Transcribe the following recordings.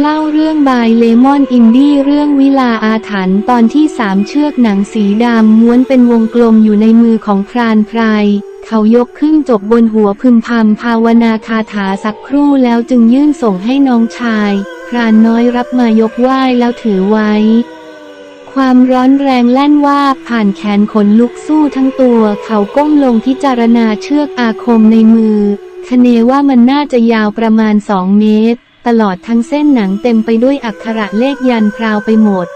เล่าเรื่องบายเลมอนอินดี้เรื่องวิลาอาถรรพ์ตอนที่สามเชือกหนังสีดำม้วนเป็นวงกลมอยู่ในมือของพรานไพรเขายกขึ้นจบบนหัวพึมพำภาวนาคาถาสักครู่แล้วจึงยื่นส่งให้น้องชาย พรานน้อยรับมายกไหว้แล้วถือไว้ ความร้อนแรงแล่นว่าผ่านแขนขนลุกสู้ทั้งตัว เขาก้มลงพิจารณาเชือกอาคมในมือ คเนว่ามันน่าจะยาวประมาณสองเมตร ตลอดทั้งเส้นหนังเต็มไปด้วยอักขระเลขยันพราวไปหมด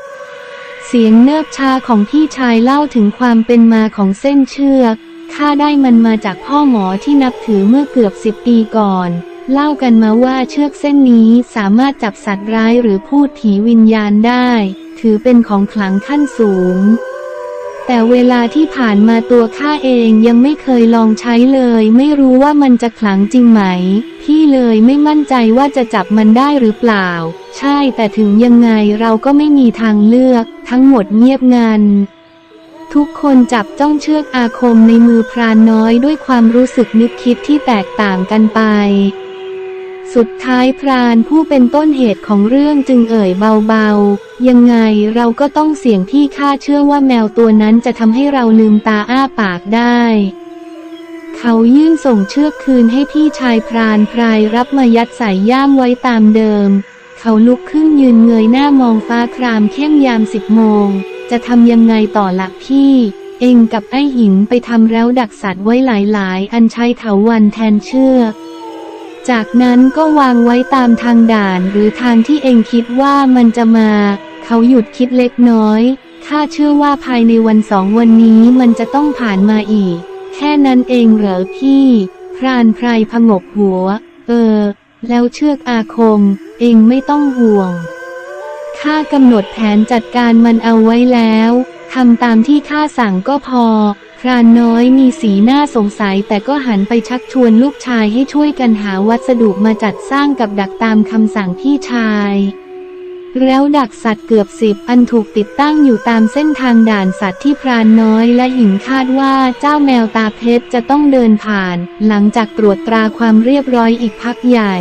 เสียงเนิบชาของพี่ชายเล่าถึงความเป็นมาของเส้นเชือก ข้าได้มันมาจากพ่อหมอที่นับถือเมื่อเกือบสิบปีก่อน เล่ากันมาว่าเชือกเส้นนี้สามารถจับสัตว์ร้ายหรือพูดผีวิญญาณได้ ถือเป็นของขลังขั้นสูง แต่เวลาที่ผ่านมาตัวข้าเองยังไม่เคยลองใช้เลย ไม่รู้ว่ามันจะขลังจริงไหม พี่เลยไม่มั่นใจว่าจะจับมันได้หรือเปล่า ใช่แต่ถึงยังไงเราก็ไม่มีทางเลือก ทั้งหมดเงียบงันทุกคนจับจ้องเชือกอาคมในมือพรานน้อยด้วยความรู้สึกนึกคิดที่แตกต่างกันไป สุดท้ายพรานผู้เป็นต้นเหตุของเรื่องจึงเอ่ยเบาๆ ยังไงเราก็ต้องเสี่ยงที่ข้าเชื่อว่าแมวตัวนั้นจะทำให้เราลืมตาอ้าปากได้ เขายื่นส่งเชือกคืนให้พี่ชายพรานพรายรับมายัดใส่ย่ามไว้ตามเดิม เขาลุกขึ้นยืนเงยหน้ามองฟ้าครามเข้มยามสิบโมง จะทำยังไงต่อละพี่ เองกับไอ้หินไปทำแล้วดักสัตว์ไว้หลายๆ อันใช้เถาวันแทนเชือก จากนั้นก็วางไว้ตามทางด่านหรือทางที่เองคิดว่ามันจะมา เขาหยุดคิดเล็กน้อย ข้าเชื่อว่าภายในวันสองวันนี้มันจะต้องผ่านมาอีก แค่นั้นเองเหรอพี่ พรานไพรพงกหัว เออ แล้วเชือกอาคม เองไม่ต้องห่วง ข้ากำหนดแผนจัดการมันเอาไว้แล้วทำตามที่ข้าสั่งก็พอ พรานน้อยมีสีหน้าสงสัยแต่ก็หันไปชักชวนลูกชายให้ช่วยกันหาวัสดุมาจัดสร้างกับดักตามคำสั่งพี่ชาย แล้วดักสัตว์เกือบสิบอันถูกติดตั้งอยู่ตามเส้นทางด่านสัตว์ที่พรานน้อยและหิงคาดว่าเจ้าแมวตาเพชรจะต้องเดินผ่าน หลังจากตรวจตราความเรียบร้อยอีกพักใหญ่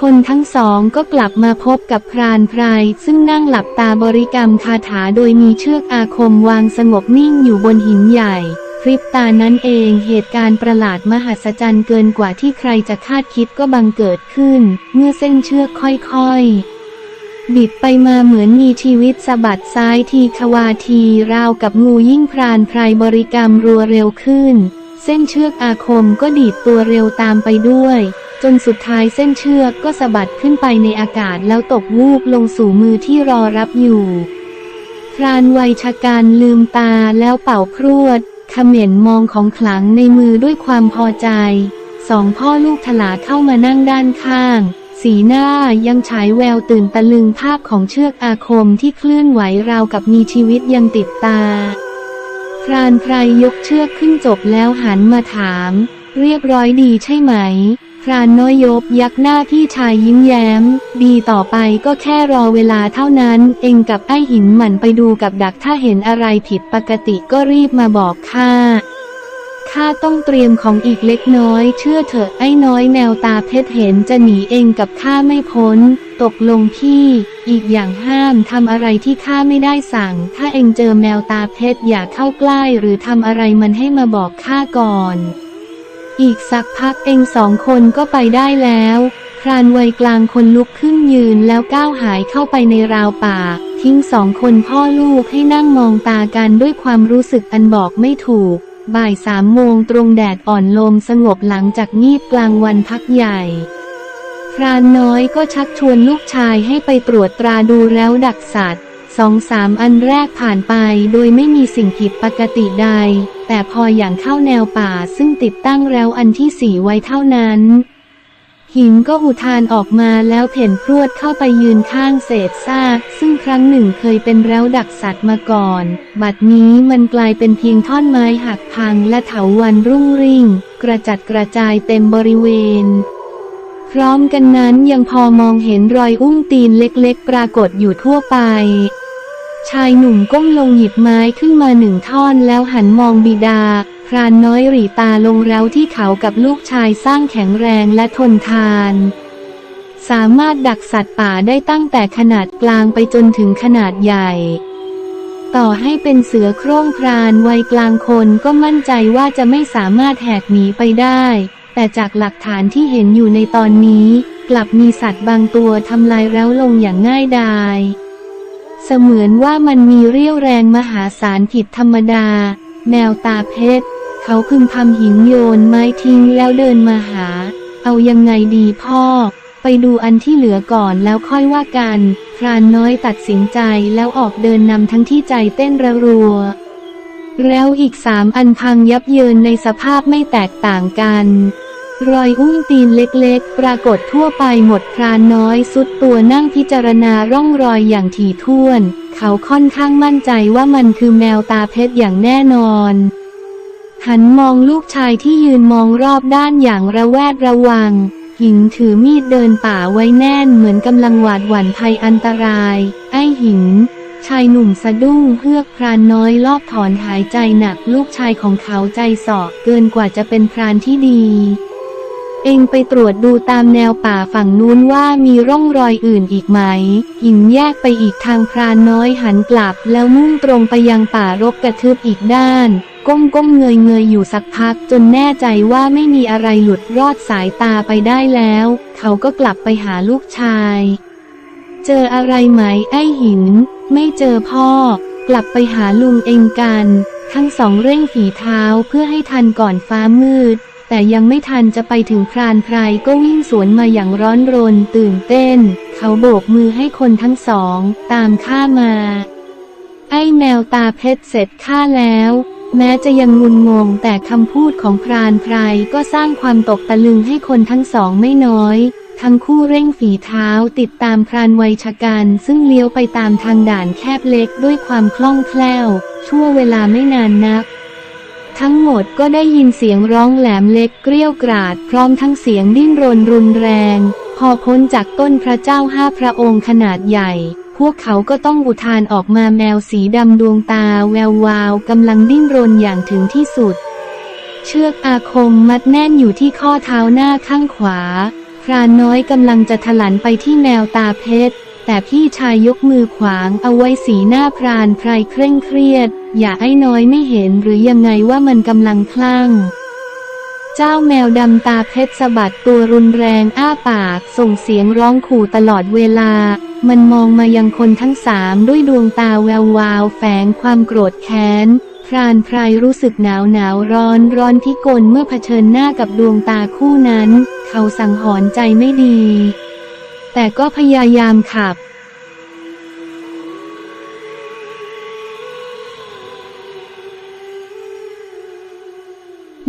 คนทั้งสองก็กลับมาพบกับพรานไพรซึ่งนั่งหลับตาบริกรรมคาถาโดยมีเชือกอาคมวางสงบนิ่งอยู่บนหินใหญ่พริบตานั้นเองเหตุการณ์ประหลาดมหัศจรรย์เกินกว่าที่ใครจะคาดคิดก็บังเกิดขึ้น เมื่อเส้นเชือกค่อยๆ บิดไปมาเหมือนมีชีวิตสะบัดซ้ายทีควาทีราวกับงูยิ่งพรานไพรบริกรรมรัวเร็วขึ้น เส้นเชือกอาคมก็ดีดตัวเร็วตามไปด้วย จนสุดท้ายเส้นเชือกก็สะบัดขึ้นไปในอากาศแล้วตกวูบลงสู่มือที่รอรับอยู่ พรานวัยชะกันลืมตาแล้วเป่าพรวดเขม่นมองของขลังในมือด้วยความพอใจ สองพ่อลูกถลาเข้ามานั่งด้านข้าง สีหน้ายังฉายแววตื่นตะลึงภาพของเชือกอาคมที่เคลื่อนไหวราวกับมีชีวิตยังติดตา พรานไพรยกเชือกขึ้นจบแล้วหันมาถาม เรียบร้อยดีใช่ไหม รานน้อยยบยักหน้าพี่ชายยิ้มแย้ม ดีต่อไปก็แค่รอเวลาเท่านั้น เองกับไอ้หินหมันไปดูกับดักถ้าเห็นอะไรผิดปกติก็รีบมาบอกข้าข้าต้องเตรียมของอีกเล็กน้อย เชื่อเถอะไอ้น้อยแมวตาเพชรเห็นจะหนีเองกับข้าไม่พ้น ตกลงพี่ อีกอย่างห้ามทำอะไรที่ข้าไม่ได้สั่ง ถ้าเองเจอแมวตาเพชรอย่าเข้าใกล้หรือทำอะไรมันให้มาบอกข้าก่อน อีกสักพักเองสองคนก็ไปได้แล้วพรานวัยกลางคนลุกขึ้นยืนแล้วก้าวหายเข้าไปในราวป่า ทิ้งสองคนพ่อลูกให้นั่งมองตากันด้วยความรู้สึกอันบอกไม่ถูก บ่ายสามโมงตรงแดดอ่อนลมสงบหลังจากงีบกลางวันพักใหญ่ พรานน้อยก็ชักชวนลูกชายให้ไปตรวจตราดูแล้วดักสัตว์ สองสามอันแรกผ่านไปโดยไม่มีสิ่งผิดปกติใด แต่พออย่างเข้าแนวป่าซึ่งติดตั้งแล้วอันที่สี่ไว้เท่านั้น หินก็อุทานออกมาแล้วเพ่นพรวดเข้าไปยืนข้างเศษซากซึ่งครั้งหนึ่งเคยเป็นแล้วดักสัตว์มาก่อน บัดนี้มันกลายเป็นเพียงท่อนไม้หักพังและเถาวันรุ่งริ่ง กระจัดกระจายเต็มบริเวณพร้อมกันนั้นยังพอมองเห็นรอยอุ้งตีนเล็กๆ ปรากฏอยู่ทั่วไป ชายหนุ่มก้มลงหยิบไม้ขึ้นมาหนึ่งท่อนแล้วหันมองบิดา พรานน้อยหรีตาลงแล้วที่เขากับลูกชายสร้างแข็งแรงและทนทาน สามารถดักสัตว์ป่าได้ตั้งแต่ขนาดกลางไปจนถึงขนาดใหญ่ ต่อให้เป็นเสือโคร่งครานวัยกลางคนก็มั่นใจว่าจะไม่สามารถแหกหนีไปได้ แต่จากหลักฐานที่เห็นอยู่ในตอนนี้ กลับมีสัตว์บางตัวทำลายแล้วลงอย่างง่ายดาย เสมือนว่ามันมีเรี่ยวแรงมหาศาลผิดธรรมดา แมวตาเพชร เขาพึมพำหินโยนไม้ทิ้งแล้วเดินมาหา เอายังไงดีพ่อ ไปดูอันที่เหลือก่อนแล้วค่อยว่ากัน พรานน้อยตัดสินใจแล้วออกเดินนำทั้งที่ใจเต้นระรัว แล้วอีกสามอันพังยับเยินในสภาพไม่แตกต่างกัน รอยอุ้งตีนเล็กๆ ปรากฏทั่วไปหมดพรานน้อยสุดตัวนั่งพิจารณาร่องรอยอย่างถี่ถ้วน เขาค่อนข้างมั่นใจว่ามันคือแมวตาเพชรอย่างแน่นอน หันมองลูกชายที่ยืนมองรอบด้านอย่างระแวดระวัง หิงถือมีดเดินป่าไว้แน่นเหมือนกำลังหวาดหวั่นภัยอันตราย ไอ้หิงชายหนุ่มสะดุ้งเฮือกพรานน้อยรอบถอนหายใจหนักลูกชายของเขาใจสอบเกินกว่าจะเป็นพรานที่ดี เองไปตรวจดูตามแนวป่าฝั่งนู้นว่ามีร่องรอยอื่นอีกไหมหิงแยกไปอีกทางพรานน้อยหันกลับ แล้วมุ่งตรงไปยังป่ารกกระทึบอีกด้าน ก้มก้มเงยเงยอยู่สักพักจนแน่ใจว่าไม่มีอะไรหลุดรอดสายตาไปได้แล้ว เขาก็กลับไปหาลูกชาย เจออะไรไหมไอ้หิน ไม่เจอพ่อ กลับไปหาลุงเองกัน ทั้งสองเร่งฝีเท้าเพื่อให้ทันก่อนฟ้ามืด แต่ยังไม่ทันจะไปถึงพรานไพรก็วิ่งสวนมาอย่างร้อนรนตื่นเต้น เขาโบกมือให้คนทั้งสอง ตามข้ามา ไอ้แมวตาเพชรเสร็จข้าแล้ว แม้จะยังงุนงงแต่คำพูดของพรานไพรก็สร้างความตกตะลึงให้คนทั้งสองไม่น้อย ทั้งคู่เร่งฝีเท้าติดตามพรานไวยชะกันซึ่งเลี้ยวไปตามทางด่านแคบเล็กด้วยความคล่องแคล่ว ชั่วเวลาไม่นานนัก ทั้งหมดก็ได้ยินเสียงร้องแหลมเล็กเกรี้ยวกราด พร้อมทั้งเสียงดิ้นรนรุนแรง พอพ้นจากต้นพระเจ้าห้าพระองค์ขนาดใหญ่ พวกเขาก็ต้องอุทานออกมาแมวสีดำดวงตาแวววาวกำลังดิ้นรนอย่างถึงที่สุด เชือกอาคมมัดแน่นอยู่ที่ข้อเท้าหน้าข้างขวา พรานน้อยกำลังจะถลันไปที่แมวตาเพชร แต่พี่ชายยกมือขวางเอาไว้สีหน้าพรานไพรเคร่งเครียด อย่าไอ้น้อยไม่เห็นหรือยังไงว่ามันกำลังคลั่ง เจ้าแมวดำตาเพชรสะบัดตัวรุนแรงอ้าปาก ส่งเสียงร้องขู่ตลอดเวลา มันมองมายังคนทั้งสามด้วยดวงตาแวววาวแฝงความโกรธแค้นพรานไพรรู้สึกหนาวหนาวร้อนร้อนพิกลเมื่อเผชิญหน้ากับดวงตาคู่นั้น เขาสังหรณ์ใจไม่ดี แต่ก็พยายามขับ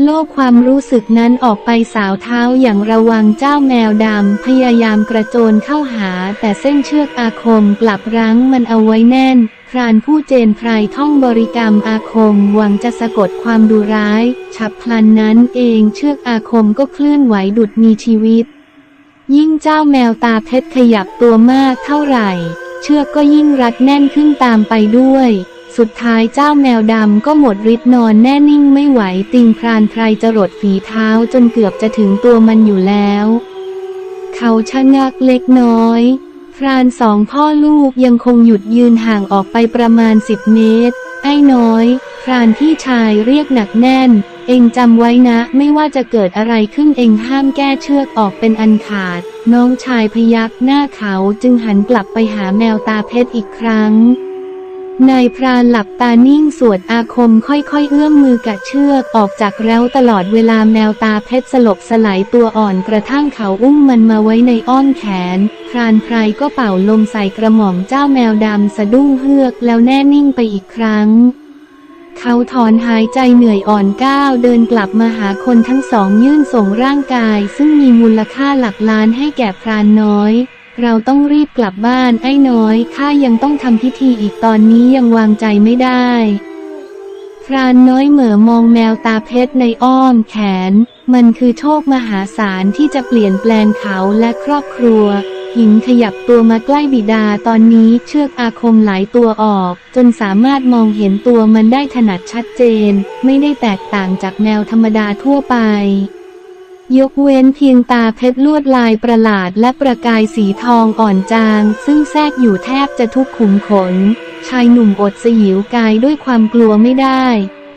โลกความรู้สึกนั้นออกไปสาวเท้าอย่างระวังเจ้าแมวดำ พยายามกระโจนเข้าหา แต่เส้นเชือกอาคมกลับรั้งมันเอาไว้แน่น พรานผู้เจนไพรท่องบริกรรมอาคมหวังจะสะกดความดุร้าย ฉับพลันนั้นเองเชือกอาคมก็เคลื่อนไหวดุดมีชีวิต ยิ่งเจ้าแมวตาเพชรขยับตัวมากเท่าไหร่ เชือกก็ยิ่งรัดแน่นขึ้นตามไปด้วย สุดท้ายเจ้าแมวดำก็หมดฤทธิ์นอนแน่นิ่งไม่ไหวติงพรานไพรจรดฝีเท้าจนเกือบจะถึงตัวมันอยู่แล้ว เขาชะงักเล็กน้อย พรานสองพ่อลูกยังคงหยุดยืนห่างออกไปประมาณสิบเมตร ไอ้น้อย พรานพี่ชายเรียกหนักแน่น เองจำไว้นะ ไม่ว่าจะเกิดอะไรขึ้นเองห้ามแก้เชือกออกเป็นอันขาด น้องชายพยักหน้าเขาจึงหันกลับไปหาแมวตาเพชรอีกครั้งนายพรานหลับตานิ่งสวดอาคมค่อยๆ เอื้อมมือกะเชือกออกจากแล้วตลอดเวลาแมวตาเพชรสลบสลายตัวอ่อนกระทั่งเขาอุ้มมันมาไว้ในอ้อมแขน พรานไพรก็เป่าลมใส่กระหม่อมเจ้าแมวดำสะดุ้งเฮือกแล้วแน่นิ่งไปอีกครั้ง เขาถอนหายใจเหนื่อยอ่อนก้าวเดินกลับมาหาคนทั้งสองยื่นส่งร่างกาย ซึ่งมีมูลค่าหลักล้านให้แก่พรานน้อย เราต้องรีบกลับบ้านไอ้น้อยข้ายังต้องทำพิธีอีกตอนนี้ยังวางใจไม่ได้ พรานน้อยเหม่อมองแมวตาเพชรในอ้อมแขน มันคือโชคมหาศาลที่จะเปลี่ยนแปลงเขาและครอบครัว หิงขยับตัวมาใกล้บิดาตอนนี้เชือกอาคมหลายตัวออก จนสามารถมองเห็นตัวมันได้ถนัดชัดเจน ไม่ได้แตกต่างจากแมวธรรมดาทั่วไป ยกเว้นเพียงตาเพชรลวดลายประหลาดและประกายสีทองอ่อนจาง ซึ่งแทรกอยู่แทบจะทุกขุมขน ชายหนุ่มอดสยิวกายด้วยความกลัวไม่ได้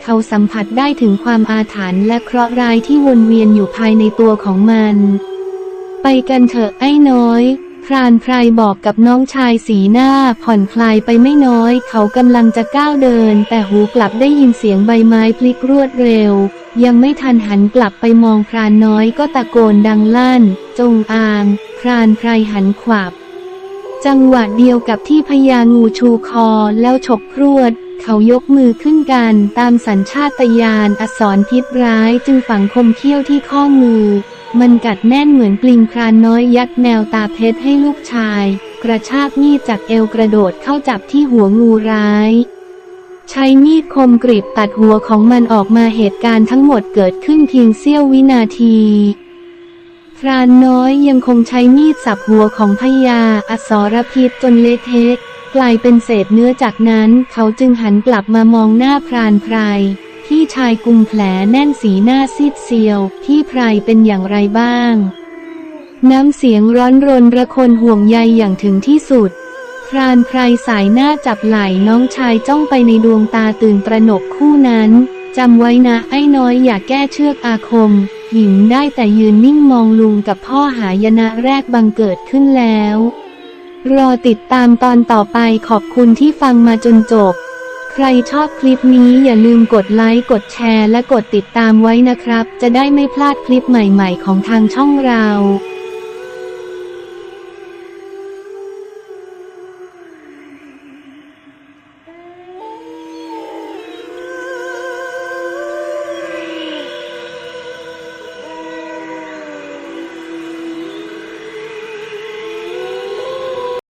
เขาสัมผัสได้ถึงความอาถรรพ์และเคราะห์ร้ายที่วนเวียนอยู่ภายในตัวของมัน ไปกันเถอะไอ้น้อย พรานไพรบอกกับน้องชายสีหน้าผ่อนคลายไปไม่น้อย เขากำลังจะก้าวเดิน แต่หูกลับได้ยินเสียงใบไม้พลิกรวดเร็ว ยังไม่ทันหันกลับไปมองพรานน้อยก็ตะโกนดังลั่น จงอาง พรานไพรหันขวับ จังหวะเดียวกับที่พญางูชูคอแล้วฉกพรวด เขายกมือขึ้นกันตามสัญชาตญาณอสรพิษร้ายจึงฝังคมเขี้ยวที่ข้อมือ มันกัดแน่นเหมือนปลิงพรานน้อยยัดแมวตาเพชรให้ลูกชาย กระชากมีดจากเอวกระโดดเข้าจับที่หัวงูร้ายใช้มีดคมกรีบตัดหัวของมันออกมาเหตุการณ์ทั้งหมดเกิดขึ้นเพียงเสี้ยววินาที พรานน้อยยังคงใช้มีดสับหัวของพญาอสรพิษจนเละเทะกลายเป็นเศษเนื้อจากนั้นเขาจึงหันกลับมามองหน้าพรานไพรที่ชายกุมแผลแน่นสีหน้าซีดเซียว ที่ไพรเป็นอย่างไรบ้าง น้ำเสียงร้อนรนระคนห่วงใยอย่างถึงที่สุด พรานไพรสายหน้าจับไหล่น้องชายจ้องไปในดวงตาตื่นตระหนกคู่นั้นจำไว้นะไอ้น้อยอย่าแก้เชือกอาคม หญิงได้แต่ยืนนิ่งมองลุงกับพ่อหายนะแรกบังเกิดขึ้นแล้ว รอติดตามตอนต่อไปขอบคุณที่ฟังมาจนจบ ใครชอบคลิปนี้อย่าลืมกดไลค์กดแชร์และกดติดตามไว้นะครับ จะได้ไม่พลาดคลิปใหม่ๆ ของทางช่องเรา